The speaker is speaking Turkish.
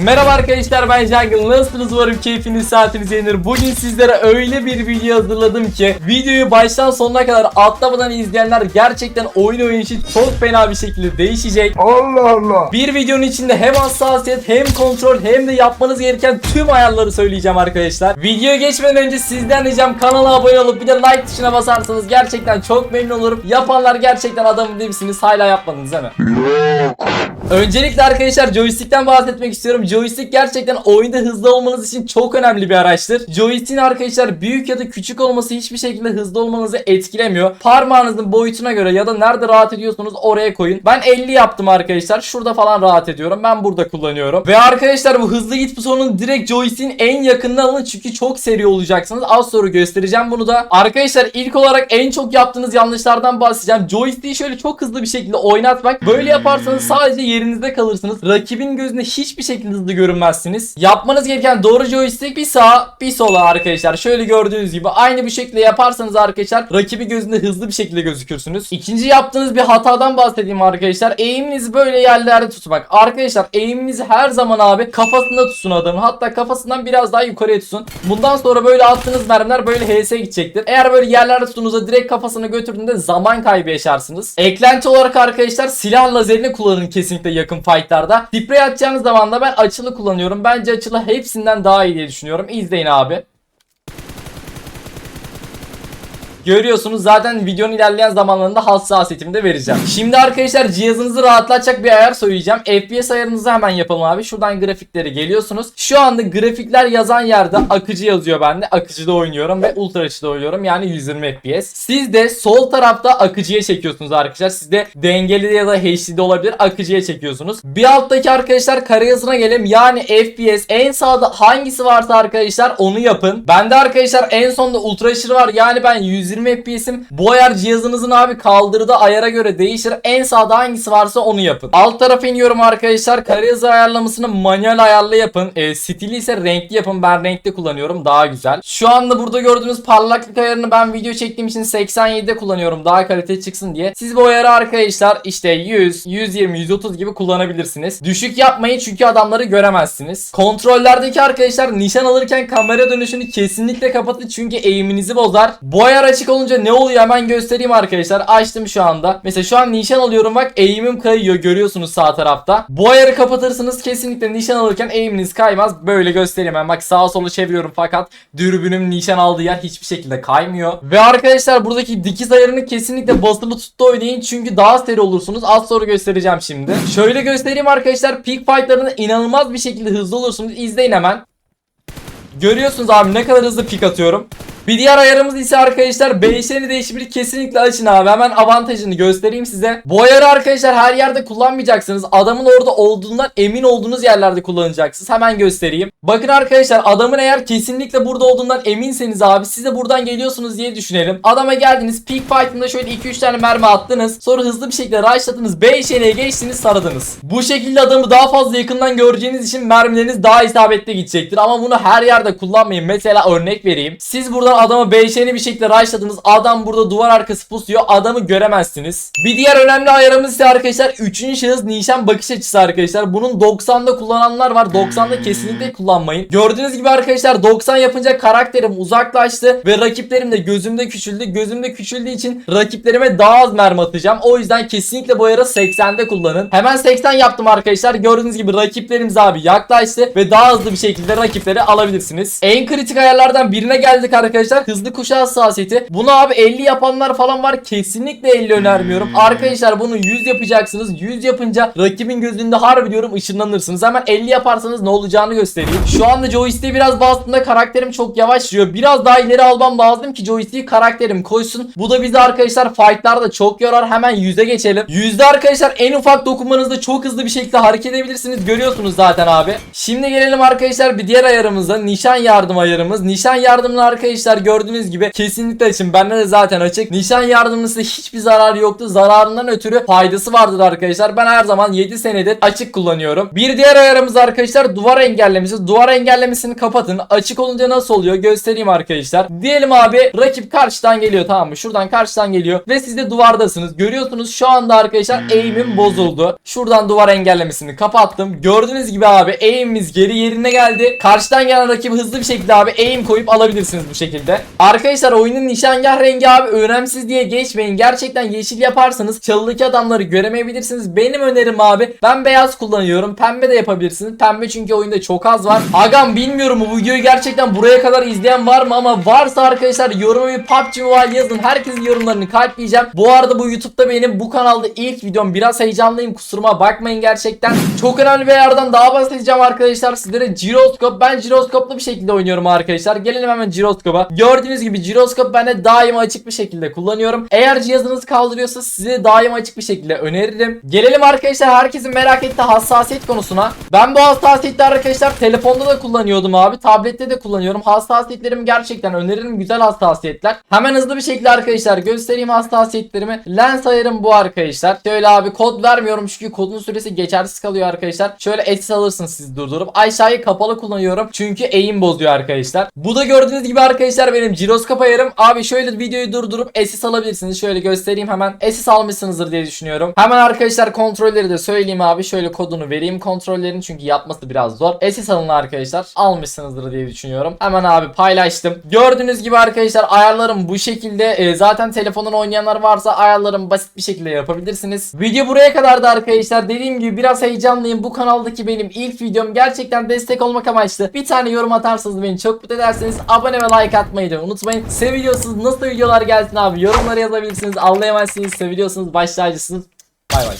Merhaba arkadaşlar ben Jungle nasılsınız umarım keyfiniz saatiniz yenilir Bugün sizlere öyle bir video hazırladım ki Videoyu baştan sonuna kadar atlamadan izleyenler gerçekten oyun oynayışı çok fena bir şekilde değişecek Allah Allah. Bir videonun içinde hem hassasiyet hem kontrol hem de yapmanız gereken tüm ayarları söyleyeceğim arkadaşlar Videoya geçmeden önce sizden ricam kanala abone olup bir de like tuşuna basarsanız gerçekten çok memnun olurum Yapanlar gerçekten adamım demişsiniz hala yapmadınız değil mi? Yok. Öncelikle arkadaşlar joystick'ten bahsetmek istiyorum. Joystick gerçekten oyunda hızlı olmanız için çok önemli bir araçtır. Joystick'in arkadaşlar büyük ya da küçük olması hiçbir şekilde hızlı olmanızı etkilemiyor. Parmağınızın boyutuna göre ya da nerede rahat ediyorsunuz oraya koyun. Ben 50 yaptım arkadaşlar. Şurada falan rahat ediyorum. Ben burada kullanıyorum. Ve arkadaşlar bu hızlı git butonunu direkt joystick'in en yakınına alın çünkü çok seri olacaksınız. Az sonra göstereceğim bunu da. Arkadaşlar ilk olarak en çok yaptığınız yanlışlardan bahsedeceğim. Joystick'i şöyle çok hızlı bir şekilde oynatmak. Böyle yaparsanız sadece yerinizde kalırsınız. Rakibin gözünde hiçbir şekilde hızlı görünmezsiniz. Yapmanız gereken doğru joystick bir sağa bir sola arkadaşlar. Şöyle gördüğünüz gibi aynı bir şekilde yaparsanız arkadaşlar rakibi gözünde hızlı bir şekilde gözükürsünüz. İkinci yaptığınız bir hatadan bahsedeyim arkadaşlar. Eğiminizi böyle yerlerde tutmak. Arkadaşlar eğiminizi her zaman abi kafasında tutsun adamın. Hatta kafasından biraz daha yukarıya tutsun. Bundan sonra böyle attığınız mermiler böyle HS gidecektir. Eğer böyle yerlerde tuttuğunuzda direkt kafasına götürdüğünde zaman kaybı yaşarsınız. Eklenti olarak arkadaşlar silah lazerini kullanın kesinlikle yakın fightlarda. Sprey atacağınız zaman da ben açılı kullanıyorum. Bence açılı hepsinden daha iyi diye düşünüyorum. İzleyin abi. Görüyorsunuz zaten videonun ilerleyen zamanlarında hassasiyetimi de vereceğim. Şimdi arkadaşlar cihazınızı rahatlatacak bir ayar söyleyeceğim. FPS ayarınızı hemen yapalım abi. Şuradan grafikleri geliyorsunuz. Şu anda grafikler yazan yerde akıcı yazıyor bende. Akıcıda oynuyorum ve ultra açıda oynuyorum. Yani 120 FPS. Siz de sol tarafta akıcıya çekiyorsunuz arkadaşlar. Sizde dengeli ya da HD'de olabilir. Akıcıya çekiyorsunuz. Bir alttaki arkadaşlar karayazına gelelim. Yani FPS en sağda hangisi varsa arkadaşlar onu yapın. Bende arkadaşlar en sonda ultra aşırı var. Yani ben 120 FPS'im. Bu ayar cihazınızın abi kaldırdığı ayara göre değişir. En sağda hangisi varsa onu yapın. Alt tarafa iniyorum arkadaşlar. Kare hızı ayarlamasını manuel ayarla yapın. E, stili ise renkli yapın. Ben renkli kullanıyorum. Daha güzel. Şu anda burada gördüğünüz parlaklık ayarını ben video çektiğim için 87'de kullanıyorum. Daha kalite çıksın diye. Siz bu ayarı arkadaşlar işte 100, 120, 130 gibi kullanabilirsiniz. Düşük yapmayın çünkü adamları göremezsiniz. Kontrollerdeki arkadaşlar nişan alırken kamera dönüşünü kesinlikle kapatın çünkü eğiminizi bozar. Bu ayar açık olunca ne oluyor hemen göstereyim arkadaşlar. Açtım şu anda. Mesela şu an nişan alıyorum bak eğimim kayıyor görüyorsunuz sağ tarafta. Bu ayarı kapatırsınız kesinlikle nişan alırken eğiminiz kaymaz. Böyle göstereyim ben bak sağa sola çeviriyorum fakat dürbünüm nişan aldığı yer hiçbir şekilde kaymıyor. Ve arkadaşlar buradaki dikiz ayarını kesinlikle basılı tuttu oynayın çünkü daha seri olursunuz. Az sonra göstereceğim şimdi. Şöyle göstereyim arkadaşlar. Peak fightlarında inanılmaz bir şekilde hızlı olursunuz. İzleyin hemen. Görüyorsunuz abi ne kadar hızlı pik atıyorum. Bir diğer ayarımız ise arkadaşlar değişeni değişimini kesinlikle açın abi. Hemen avantajını göstereyim size. Bu ayarı arkadaşlar her yerde kullanmayacaksınız. Adamın orada olduğundan emin olduğunuz yerlerde kullanacaksınız. Hemen göstereyim. Bakın arkadaşlar adamın eğer kesinlikle burada olduğundan eminseniz abi siz de buradan geliyorsunuz diye düşünelim. Adama geldiniz peak fight'ında şöyle 2-3 tane mermi attınız. Sonra hızlı bir şekilde rushladınız. B işine geçtiniz saradınız. Bu şekilde adamı daha fazla yakından göreceğiniz için mermileriniz daha isabetli gidecektir. Ama bunu her yerde kullanmayın. Mesela örnek vereyim. Siz buradan adamı BŞ'ni bir şekilde rushladınız. Adam burada duvar arkası pusuyor. Adamı göremezsiniz. Bir diğer önemli ayarımız ise arkadaşlar 3. şahıs nişan bakış açısı arkadaşlar. Bunun 90'da kullananlar var. 90'da kesinlikle kullanmayın. Gördüğünüz gibi arkadaşlar 90 yapınca karakterim uzaklaştı ve rakiplerim de gözümde küçüldü. Gözümde küçüldüğü için rakiplerime daha az mermi atacağım. O yüzden kesinlikle bu ayarı 80'de kullanın. Hemen 80 yaptım arkadaşlar. Gördüğünüz gibi rakiplerimiz abi yaklaştı ve daha hızlı bir şekilde rakipleri alabilirsiniz. En kritik ayarlardan birine geldik arkadaşlar. Hızlı kuşa hassasiyeti. Bunu abi 50 yapanlar falan var. Kesinlikle 50 önermiyorum. Arkadaşlar bunu 100 yapacaksınız. 100 yapınca rakibin gözünde harbi diyorum ışınlanırsınız. Hemen 50 yaparsanız ne olacağını göstereyim. Şu anda joystick'e biraz bastığımda karakterim çok yavaş yürüyor. Biraz daha ileri almam lazım ki joystick'i karakterim koysun. Bu da bizi arkadaşlar fightlarda çok yorar. Hemen 100'e geçelim. 100'de arkadaşlar en ufak dokunmanızda çok hızlı bir şekilde hareket edebilirsiniz. Görüyorsunuz zaten abi. Şimdi gelelim arkadaşlar bir diğer ayarımıza. Nişan yardım ayarımız. Nişan yardımını arkadaşlar gördüğünüz gibi kesinlikle açın. Bende de zaten açık. Nişan yardımcısı hiçbir zararı yoktu. Zararından ötürü faydası vardır arkadaşlar. Ben her zaman 7 senedir açık kullanıyorum. Bir diğer ayarımız arkadaşlar duvar engellemesi. Duvar engellemesini kapatın. Açık olunca nasıl oluyor göstereyim arkadaşlar. Diyelim abi rakip karşıdan geliyor tamam mı? Şuradan karşıdan geliyor ve siz de duvardasınız. Görüyorsunuz şu anda arkadaşlar eğimim bozuldu. Şuradan duvar engellemesini kapattım. Gördüğünüz gibi abi eğim aim'imiz geri yerine geldi. Karşıdan gelen rakibi hızlı bir şekilde abi aim koyup alabilirsiniz bu şekilde. Arkadaşlar oyunun nişangah rengi abi önemsiz diye geçmeyin. Gerçekten yeşil yaparsanız çalıdaki adamları göremeyebilirsiniz. Benim önerim abi ben beyaz kullanıyorum. Pembe de yapabilirsiniz. Pembe çünkü oyunda çok az var. Agam bilmiyorum bu videoyu gerçekten buraya kadar izleyen var mı ama varsa arkadaşlar yoruma bir PUBG Mobile yazın. Herkesin yorumlarını kalpleyeceğim. Bu arada bu YouTube'da benim bu kanalda ilk videom. Biraz heyecanlıyım kusuruma bakmayın gerçekten. Çok önemli bir ayardan daha bahsedeceğim arkadaşlar. Sizlere Giroskop. Ben Giroskoplu bir şekilde oynuyorum arkadaşlar. Gelelim hemen Giroskop'a. Gördüğünüz gibi Giroskop ben de daima açık bir şekilde kullanıyorum. Eğer cihazınız kaldırıyorsa size daima açık bir şekilde öneririm. Gelelim arkadaşlar herkesin merak ettiği hassasiyet konusuna. Ben bu hassasiyetleri arkadaşlar telefonda da kullanıyordum abi. Tablette de kullanıyorum. Hassasiyetlerimi gerçekten öneririm. Güzel hassasiyetler. Hemen hızlı bir şekilde arkadaşlar göstereyim hassasiyetlerimi. Lens ayarım bu arkadaşlar. Şöyle abi kod vermiyorum çünkü kodun süresi geçersiz kalıyor arkadaşlar. Şöyle SS alırsınız siz durdurup. Aşağıyı kapalı kullanıyorum. Çünkü aim bozuyor arkadaşlar. Bu da gördüğünüz gibi arkadaşlar benim jiroskop ayarım. Abi şöyle videoyu durdurup SS alabilirsiniz. Şöyle göstereyim hemen. SS almışsınızdır diye düşünüyorum. Hemen arkadaşlar kontrolleri de söyleyeyim abi. Şöyle kodunu vereyim kontrollerin çünkü yapması biraz zor. SS alın arkadaşlar. Almışsınızdır diye düşünüyorum. Hemen abi paylaştım. Gördüğünüz gibi arkadaşlar ayarlarım bu şekilde. Ee, zaten telefondan oynayanlar varsa ayarlarım basit bir şekilde yapabilirsiniz. Video buraya kadardı arkadaşlar. Dediğim gibi biraz heyecanlıyım. Bu kanaldaki benim ilk videom gerçekten destek olmak amaçlı. Bir tane yorum atarsanız beni çok mutlu ederseniz abone ve like atmayı da unutmayın. Seviyorsunuz nasıl videolar gelsin abi yorumlara yazabilirsiniz. Allah'a emanetsiniz. Seviyorsunuz. Başlayıcısınız. Bay bay.